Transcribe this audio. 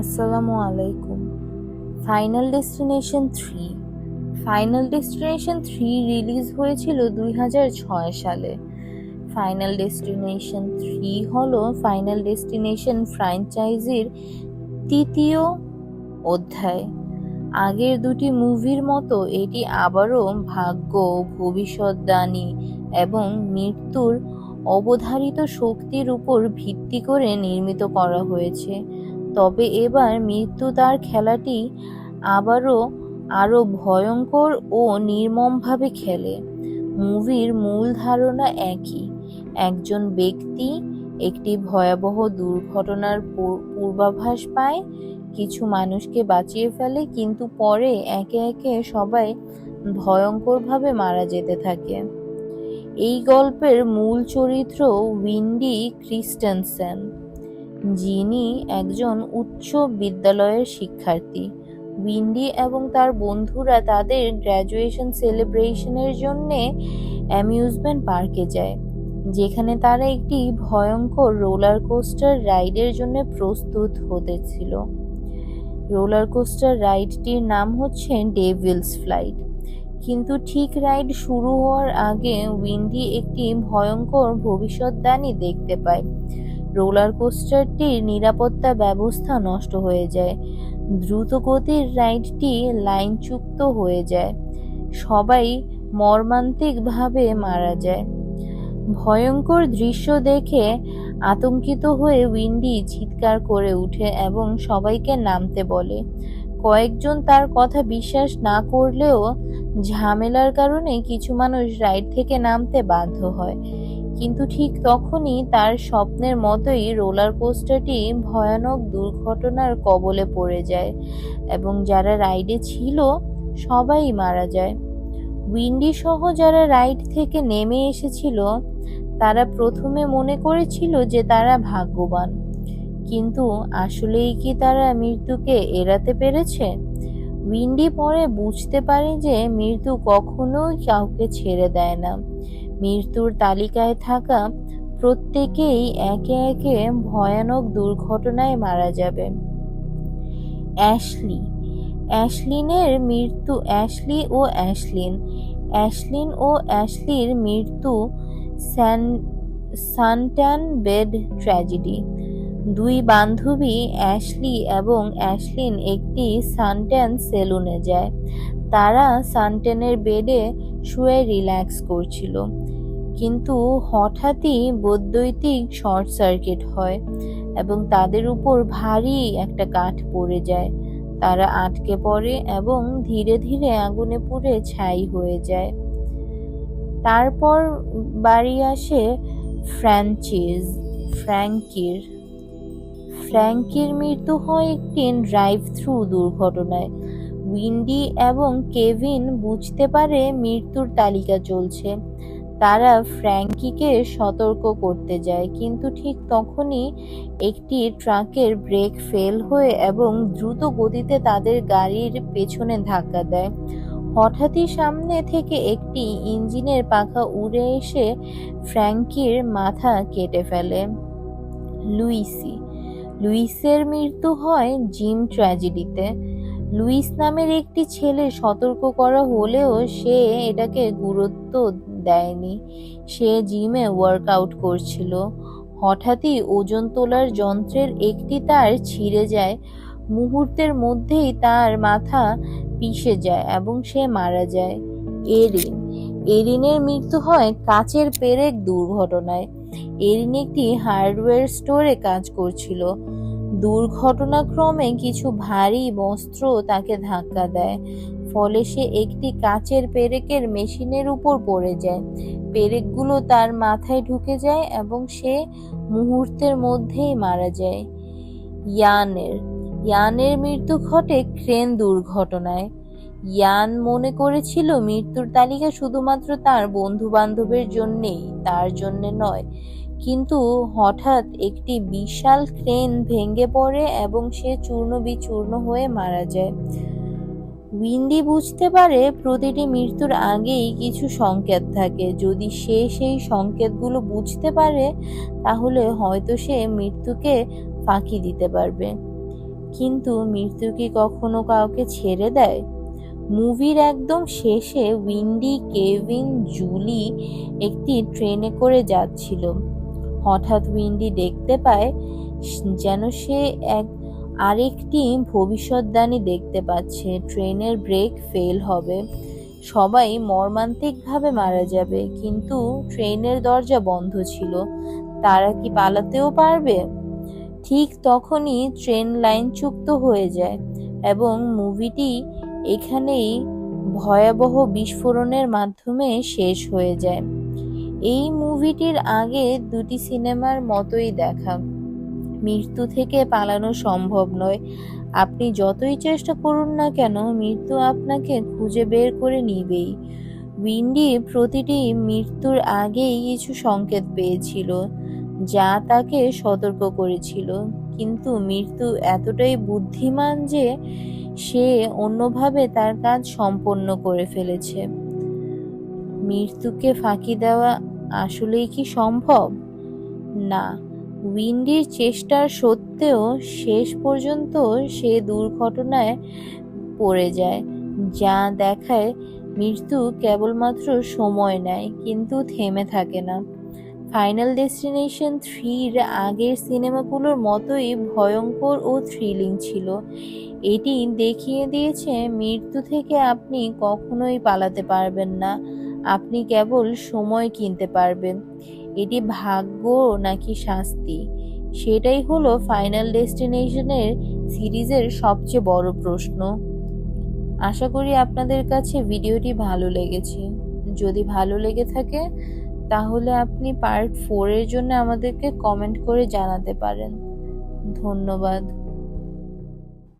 আসসালামু আলাইকুম। Final destination three final destination three release হয়েছিল দুই হাজার ছয় সালে। ফাইনাল ডেস্টিনেশন থ্রি হলো ফাইনাল ডেস্টিনেশন ফ্র্যাঞ্চাইজির তৃতীয় অধ্যায়। আগের দুটি মুভির মতো এটি আবারও ভাগ্য ভবিষ্যৎবাণী এবং মৃত্যুর অবধারিত শক্তির উপর ভিত্তি করে নির্মিত করা হয়েছে। তবে এবার মৃত্যু তার খেলাটি আবারও আরও ভয়ঙ্কর ও নির্মমভাবে খেলে। মুভির মূল ধারণা একই। একজন ব্যক্তি একটি ভয়াবহ দুর্ঘটনার পূর- পূর্বাভাস পায়, কিছু মানুষকে বাঁচিয়ে ফেলে, কিন্তু পরে একে একে সবাই ভয়ঙ্করভাবে মারা যেতে থাকে। এই গল্পের মূল চরিত্র উইন্ডি ক্রিস্টেনসেন। যিনি একজন উচ্চ বিদ্যালয়ের শিক্ষার্থী। উইন্ডি এবং তার বন্ধুরা তাদের গ্র্যাজুয়েশন সেলিব্রেশনের জন্যে অ্যামিউজমেন্ট পার্কে যায়, যেখানে তারা একটি ভয়ঙ্কর রোলার কোস্টার রাইডের জন্য প্রস্তুত হতেছিল রোলার কোস্টার রাইডটির নাম হচ্ছে ডেভিলস ফ্লাইট কিন্তু ঠিক রাইড শুরু হওয়ার আগে উইন্ডি একটি ভয়ঙ্কর ভবিষ্যৎবাণী দেখতে পায় রোলার কোস্টারটির নিরাপত্তা ব্যবস্থা নষ্ট হয়ে যায়। দ্রুতগতির রাইডটি লাইনচ্যুত হয়ে যায়। সবাই মর্মান্তিকভাবে মারা যায়। ভয়ঙ্কর দৃশ্য দেখে আতঙ্কিত হয়ে উইন্ডি চিৎকার করে উঠে এবং সবাইকে নামতে বলে। কয়েকজন তার কথা বিশ্বাস না করলেও ঝামেলার কারণে কিছু মানুষ রাইড থেকে নামতে বাধ্য হয়। কিন্তু ঠিক তখনই তার স্বপ্নের মতোই রোলার কোস্টারটি ভয়ানক দুর্ঘটনার কবলে পড়ে যায় এবং যারা রাইডে ছিল সবাই মারা যায়। উইন্ডি সহ যারা রাইড থেকে নেমে এসেছিল, তারা প্রথমে মনে করেছিল যে তারা ভাগ্যবান। কিন্তু আসলেই কি তারা মৃত্যুকে এড়াতে পেরেছে? উইন্ডি পরে বুঝতে পারে যে মৃত্যু কখনোই কাউকে ছেড়ে দেয় না। মৃত্যুর তালিকায় থাকা প্রত্যেকেই একে একে ভয়ানক দুর্ঘটনায় মারা যাবে। অ্যাশলি। অ্যাশলিনের মৃত্যু অ্যাশলি ও অ্যাশলিন। অ্যাশলিন ও অ্যাশলির মৃত্যু স্যান সানট্যান বেড ট্র্যাজেডি। দুই বান্ধবী অ্যাশলি এবং অ্যাশলিন একটি সানট্যান সেলুনে যায়। তারা সানট্যানের বেডে শুয়ে রিল্যাক্স করছিল। কিন্তু হঠাৎই বৈদ্যুতিক শর্ট সার্কিট হয় এবং তাদের উপর ভারী একটা কাঠ পড়ে যায়। তারা আটকে পড়ে এবং ধীরে ধীরে আগুনে পুড়ে ছাই হয়ে যায়। তারপর বাড়ি আসে ফ্র্যাঞ্চিজ ফ্র্যাঙ্কির। ফ্র্যাঙ্কির মৃত্যু হয় একটি ড্রাইভ থ্রু দুর্ঘটনায়। উইন্ডি এবং কেভিন বুঝতে পারে মৃত্যুর তালিকা চলছে। তারা ফ্র্যাঙ্কিকে সতর্ক করতে যায়, কিন্তু ঠিক তখনই একটি ট্রাকের ব্রেক ফেল হয়ে এবং দ্রুত গতিতে তাদের গাড়ির পেছনে ধাক্কা দেয়। হঠাৎই সামনে থেকে একটি ইঞ্জিনের পাখা উড়ে এসে ফ্র্যাঙ্কির মাথা কেটে ফেলে। লুইসি। লুইসের মৃত্যু হয় জিম ট্র্যাজেডিতে। লুইস নামের একটি ছেলে সতর্ক করা হলেও সে এটাকে গুরুত্ব দেয়নি। সে জিমে ওয়ার্কআউট করছিল। হঠাৎই ওজন তোলার যন্ত্রের একটি তার ছিঁড়ে যায়। মুহূর্তের মধ্যেই তার মাথা পিষে যায় এবং সে মারা যায়। এরিন। এরিনের মৃত্যু হয় কাচের পেরেক দুর্ঘটনায়। এরিন একটি হার্ডওয়্যার স্টোরে কাজ করছিল। দুর্ঘটনাক্রমে কিছু ভারী বস্ত্র তাকে ধাক্কা দেয়। ফলে সে একটি কাচের পেরেকের মেশিনের উপর পড়ে যায়। পেরেকগুলো তার মাথায় ঢুকে যায় এবং সে মুহূর্তের মধ্যেই মারা যায়। ইয়ানের ইয়ানের মৃত্যু ঘটে ক্রেন দুর্ঘটনায়। ইয়ান মনে করেছিল মৃত্যুর তালিকা শুধুমাত্র তার বন্ধু বান্ধবের জন্যেই, তার জন্যে নয়, কিন্তু হঠাৎ একটি বিশাল ক্রেন ভেঙে পড়ে এবং সে চূর্ণ বিচূর্ণ হয়ে মারা যায়। উইন্ডি বুঝতে পারে প্রতিটি মৃত্যুর আগেই কিছু সংকেত থাকে। যদি সে সেই সংকেতগুলো বুঝতে পারে, তাহলে হয়তো সে মৃত্যুকে ফাঁকি দিতে পারবে। কিন্তু মৃত্যু কি কখনো কাউকে ছেড়ে দেয়? মুভির একদম শেষে উইন্ডি, কেভিন, জুলি একটি ট্রেনে করে যাচ্ছিল। হঠাৎ উইন্ডি দেখতে পায়, যেন সে এক আরেকটি ভবিষ্যৎবাণী দেখতে পাচ্ছে, ট্রেনের ব্রেক ফেল হবে, সবাই মর্মান্তিকভাবে মারা যাবে, কিন্তু ট্রেনের দরজা বন্ধ ছিল, তারা কি পালাতেও পারবে? ঠিক তখনই ট্রেন লাইনচ্যুত হয়ে যায় এবং মুভিটি এখানেই ভয়াবহ বিস্ফোরণের মাধ্যমে শেষ হয়ে যায়। এই মুভিটির আগে দুটি সিনেমার মতোই দেখা। মৃত্যু থেকে পালানো সম্ভব নয়। আপনি যতই চেষ্টা করুন না কেন, মৃত্যু আপনাকে খুঁজে বের করে নিবেই। উইন্ডি প্রতিটি মৃত্যুর আগেই কিছু সংকেত পেয়েছিল, যা তাকে সতর্ক করেছিল। কিন্তু মৃত্যু এতটাই বুদ্ধিমান যে সে অন্যভাবে তার কাজ সম্পন্ন করে ফেলেছে। মৃত্যুকে ফাঁকি দেওয়া আসলেই কি সম্ভব? না। উইন্ডির চেষ্টার সত্ত্বেও শেষ পর্যন্ত সে দুর্ঘটনায় পড়ে যায়, যা দেখায় মৃত্যু কেবলমাত্র সময় নেয়, কিন্তু থেমে থাকে না। ফাইনাল ডেস্টিনেশন থ্রির আগের সিনেমাগুলোর মতোই ভয়ঙ্কর ও থ্রিলিং ছিল। এটি দেখিয়ে দিয়েছে, মৃত্যু থেকে আপনি কখনোই পালাতে পারবেন না, আপনি কেবল সময় কিনতে পারবেন। এটি ভাগ্য নাকি শাস্তি? সেটাই হলো ফাইনাল ডেস্টিনেশনের সিরিজের সবচেয়ে বড় প্রশ্ন। আশা করি আপনাদের কাছে ভিডিওটি ভালো লেগেছে। যদি ভালো লেগে থাকে, তাহলে আপনি পার্ট ফোরের জন্য আমাদেরকে কমেন্ট করে জানাতে পারেন। ধন্যবাদ।